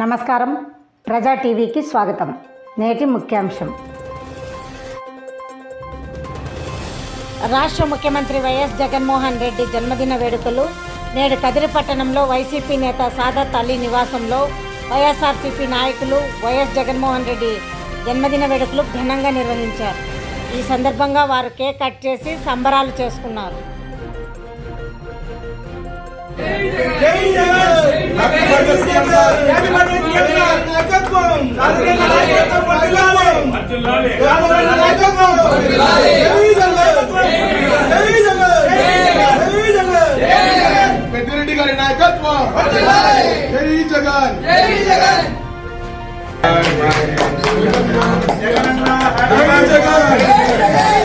నమస్కారం. ప్రజా టీవీకి స్వాగతం. నేటి ముఖ్యాంశం. రాష్ట్ర ముఖ్యమంత్రి వైఎస్ జగన్మోహన్ రెడ్డి జన్మదిన వేడుకలు నేడు కదిరి పట్టణంలో వైసీపీ నేత సాదత్ అలీ నివాసంలో వైఎస్ఆర్సీపీ నాయకులు వైఎస్ జగన్మోహన్ రెడ్డి జన్మదిన వేడుకలు ఘనంగా నిర్వహించారు. ఈ సందర్భంగా వారు కేక్ కట్ చేసి సంబరాలు చేసుకున్నారు. పెద్దిరెడ్డి గారి నాయకత్వం. జై జగన్. జై జగన్. జగన్ జగన్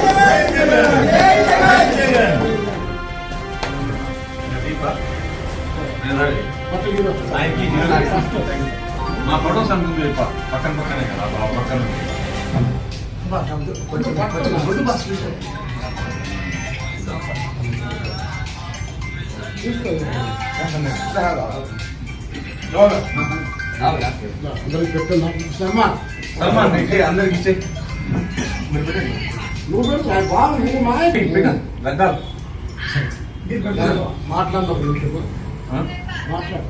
మా ఫోటో సంతుంది పక్కన పక్కనే కదా బాబు పక్కన సల్మాన్ ఇచ్చే అందరికి ఇచ్చే గద్దాలు మాట్లాడినప్పుడు ఆ? మాట్లాడు.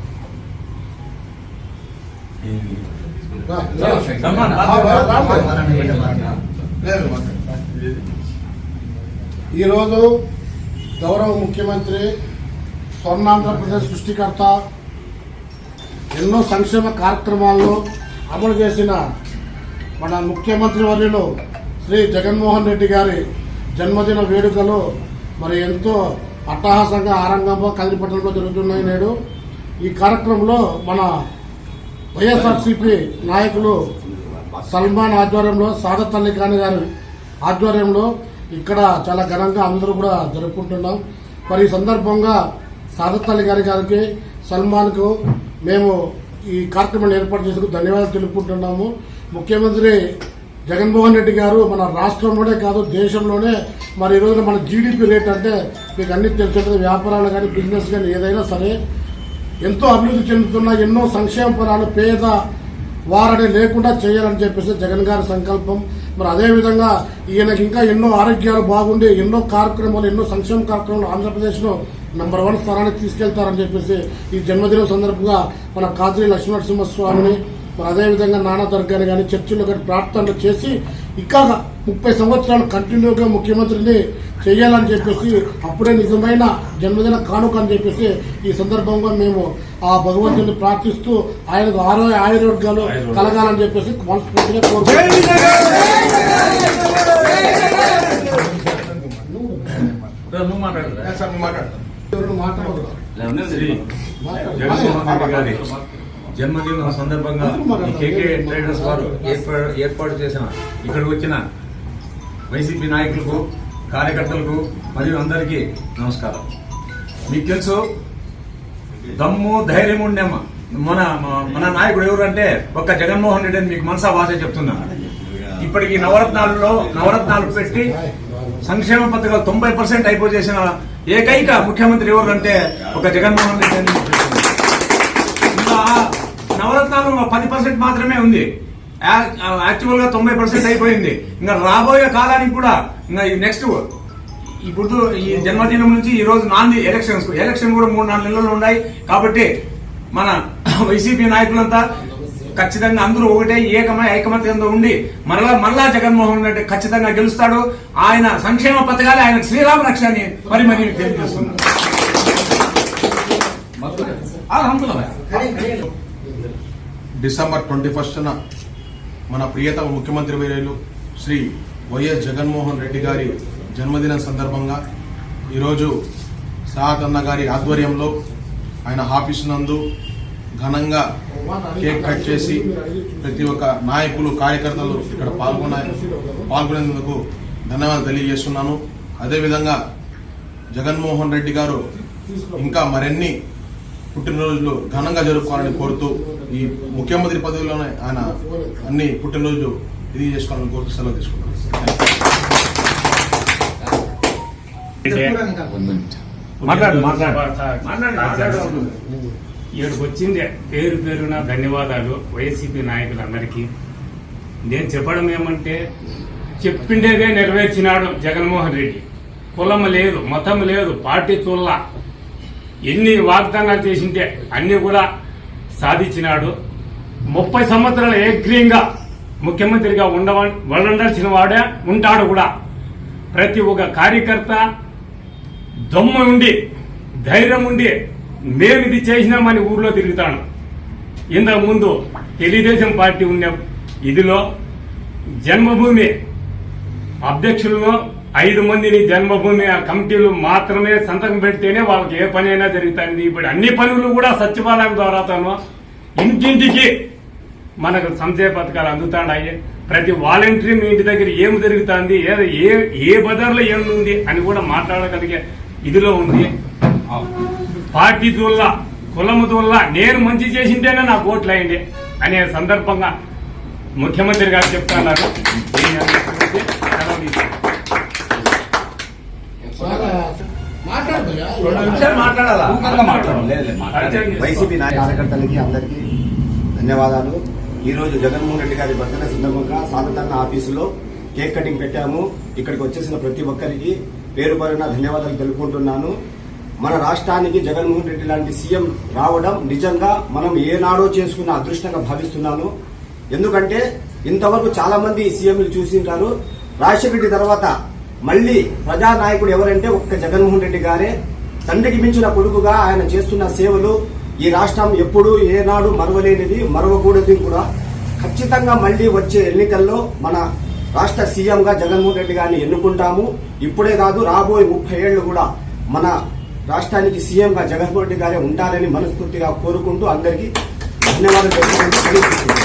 ఈరోజు గౌరవ ముఖ్యమంత్రి స్వర్ణాంధ్రప్రదేశ్ సృష్టికర్త ఎన్నో సంక్షేమ కార్యక్రమాలను అమలు చేసిన మన ముఖ్యమంత్రి వర్యులు శ్రీ జగన్మోహన్ రెడ్డి గారి జన్మదిన వేడుకలు మరి ఎంతో అట్టహాసంగా ఆరంగంగా కదిలిపట్టణంలో జరుగుతున్నాయి నేడు. ఈ కార్యక్రమంలో మన వైఎస్ఆర్సీపీ నాయకులు సల్మాన్ ఆధ్వర్యంలో సాగత్ అలీ ఖాన్ గారి ఆధ్వర్యంలో ఇక్కడ చాలా ఘనంగా అందరూ కూడా జరుపుకుంటున్నాం. మరి ఈ సందర్భంగా సాగత్ అల్లి గారి గారికి సల్మాన్కు మేము ఈ కార్యక్రమాన్ని ఏర్పాటు చేసేందుకు ధన్యవాదాలు తెలుపుకుంటున్నాము. ముఖ్యమంత్రి జగన్మోహన్ రెడ్డి గారు మన రాష్ట్రంలోనే కాదు దేశంలోనే మరి ఈ రోజున మన జీడిపి రేట్ అంటే మీకు అన్ని తెలిసి వ్యాపారాలు కానీ బిజినెస్ కానీ ఏదైనా సరే ఎంతో అభివృద్ధి చెందుతున్న ఎన్నో సంక్షేమ ఫలాలు పేద వారని లేకుండా చేయాలని చెప్పేసి జగన్ గారి సంకల్పం. మరి అదేవిధంగా ఈయనకి ఇంకా ఎన్నో ఆరోగ్యాలు బాగుండి ఎన్నో కార్యక్రమాలు ఎన్నో సంక్షేమ కార్యక్రమాలు ఆంధ్రప్రదేశ్లో నంబర్ వన్ స్థానానికి తీసుకెళ్తారని చెప్పేసి ఈ జన్మదినం సందర్భంగా మన కాద్రి లక్ష్మణసింహస్వామిని మరి అదేవిధంగా నానా దర్గాని కానీ చర్చిలో కానీ ప్రార్థనలు చేసి ఇంకా ముప్పై సంవత్సరాలు కంటిన్యూగా ముఖ్యమంత్రిని చేయాలని చెప్పేసి అప్పుడే నిజమైన జన్మదిన కానుక అని చెప్పేసి ఈ సందర్భంగా మేము ఆ భగవంతుని ప్రార్థిస్తూ ఆయనకు ఆరో ఆయుర్వర్గాలు కలగాలని చెప్పేసి మనస్ఫూర్తిగా కోరుకుంటున్నాను కోరుకుంటున్నాం మాట్లాడు ఎవరు జన్మదినం సందర్భంగా కేకే ట్రేడర్స్ వారు ఏర్పాటు ఏర్పాటు చేసిన ఇక్కడికి వచ్చిన వైసీపీ నాయకులకు కార్యకర్తలకు మరియు అందరికీ నమస్కారం. మీకు తెలుసు దమ్ము ధైర్యం ఉండేమ్మ మన మన నాయకుడు ఎవరంటే ఒక్క జగన్మోహన్ రెడ్డి అని మీకు మనసా భాష చెప్తున్నా. ఇప్పటికి నవరత్నాలలో నవరత్నాలు పెట్టి సంక్షేమ పథకాలు తొంభై పర్సెంట్ అయిపో చేసిన ఏకైక ముఖ్యమంత్రి ఎవరు అంటే ఒక జగన్మోహన్ రెడ్డి అని ఇంకా నవరత్నాలు పది పర్సెంట్ మాత్రమే ఉంది. యాక్చువల్గా తొంభై పర్సెంట్ అయిపోయింది. ఇంకా రాబోయే కాలానికి కూడా ఇంకా నెక్స్ట్ ఇప్పుడు ఈ జన్మదినం నుంచి ఈ రోజు నాంది ఎలక్షన్స్ ఎలక్షన్ కూడా మూడు నాలుగు నెలలు ఉన్నాయి కాబట్టి మన వైసీపీ నాయకులంతా ఖచ్చితంగా అందరూ ఒకటే ఏకమై ఐకమత్యంతో ఉండి మరలా మరలా జగన్మోహన్ రెడ్డి ఖచ్చితంగా గెలుస్తాడు. ఆయన సంక్షేమ పథకాలే ఆయన శ్రీరామ రక్ష అని మరి మరి మీకు తెలియజేస్తున్నాను డిసెంబర్ ట్వంటీ ఫస్ట్న మన ప్రియతమ ముఖ్యమంత్రి వర్యులు శ్రీ వైఎస్ జగన్మోహన్ రెడ్డి గారి జన్మదినం సందర్భంగా ఈరోజు సాహత్ అన్న గారి ఆధ్వర్యంలో ఆయన ఆఫీస్ నందు ఘనంగా కేక్ కట్ చేసి ప్రతి ఒక్క నాయకులు కార్యకర్తలు ఇక్కడ పాల్గొన పాల్గొనేందుకు ధన్యవాదాలు తెలియజేస్తున్నాను. అదేవిధంగా జగన్మోహన్ రెడ్డి గారు ఇంకా మరిన్ని పుట్టినరోజులు ఘనంగా జరుపుకోవాలని కోరుతూ ఈ ముఖ్యమంత్రి పదవిలోనే ఆయన అన్ని పుట్టినరోజులు ఇది చేసుకోవాలని కోరుతూ సెలవు మాట్లాడు ఇక్కడికి వచ్చింది పేరు పేరున ధన్యవాదాలు వైసీపీ నాయకులందరికీ. నేను చెప్పడం ఏమంటే చెప్పిండేదే నెరవేర్చినాడు జగన్మోహన్ రెడ్డి. కులం లేదు మతం లేదు పార్టీ తుల్ల. ఎన్ని వాగ్దానాలు చేసింటే అన్ని కూడా సాధించినాడు. ముప్పై సంవత్సరాలు ఏగ్రీయంగా ముఖ్యమంత్రిగా ఉండవ ఉండాల్సిన వాడే ఉంటాడు కూడా. ప్రతి ఒక్క కార్యకర్త దమ్ము ఉండి ధైర్యం ఉండి మేము ఇది చేసినామని ఊర్లో తిరుగుతాను ఇంతకు ముందు తెలుగుదేశం పార్టీ ఉన్న ఇదిలో జన్మభూమి అధ్యక్షులను ఐదు మందిని జన్మభూమి ఆ కమిటీలు మాత్రమే సంతకం పెడితేనే వాళ్ళకి ఏ పని అయినా జరుగుతుంది ఇప్పుడు అన్ని పనులు కూడా సచివాలయం ద్వారా తను ఇంటింటికి మనకు సంక్షేమ పథకాలు అందుతాడాయి. ప్రతి వాలంటరీ మీ ఇంటి దగ్గర ఏం జరుగుతుంది? ఏ ఏ ఏ బజార్లో ఏముంది అని కూడా మాట్లాడగలిగే ఇదిలో ఉంది. పార్టీ దూల్ల కులము దూల్ల నేను మంచి చేసింటేనే నాకు ఓట్లు అయ్యండి అనే సందర్భంగా ముఖ్యమంత్రి గారు చెప్తున్నారు. వైసీపీ నాయక కార్యకర్తలకి అందరికీ ధన్యవాదాలు. ఈ రోజు జగన్మోహన్ రెడ్డి గారి బర్త్డే సందర్భంగా స్వాగతాన్న ఆఫీసులో కేక్ కటింగ్ పెట్టాము. ఇక్కడికి వచ్చేసిన ప్రతి ఒక్కరికి పేరు పేరున ధన్యవాదాలు తెలుపుకుంటున్నాను. మన రాష్ట్రానికి జగన్మోహన్ రెడ్డి లాంటి సీఎం రావడం నిజంగా మనం ఏనాడో చేసుకున్న అదృష్టంగా భావిస్తున్నాను. ఎందుకంటే ఇంతవరకు చాలా మంది సీఎంలు చూసింటారు రాజశేఖర రెడ్డి తర్వాత మళ్ళీ ప్రజానాయకుడు ఎవరంటే ఒక్క జగన్మోహన్ రెడ్డి గారే. తండ్రికి మించిన కొడుకుగా ఆయన చేస్తున్న సేవలు ఈ రాష్ట్రం ఎప్పుడూ ఏనాడు మరవలేనిది మరవకూడదు కూడా. ఖచ్చితంగా మళ్ళీ వచ్చే ఎన్నికల్లో మన రాష్ట్ర సీఎంగా జగన్మోహన్ రెడ్డి గారిని ఎన్నుకుంటాము. ఇప్పుడే కాదు రాబోయే ముప్పై ఏళ్ళు కూడా మన రాష్ట్రానికి సీఎంగా జగన్మోహన్ రెడ్డి గారే ఉంటారని మనస్ఫూర్తిగా కోరుకుంటూ అందరికీ ధన్యవాదాలు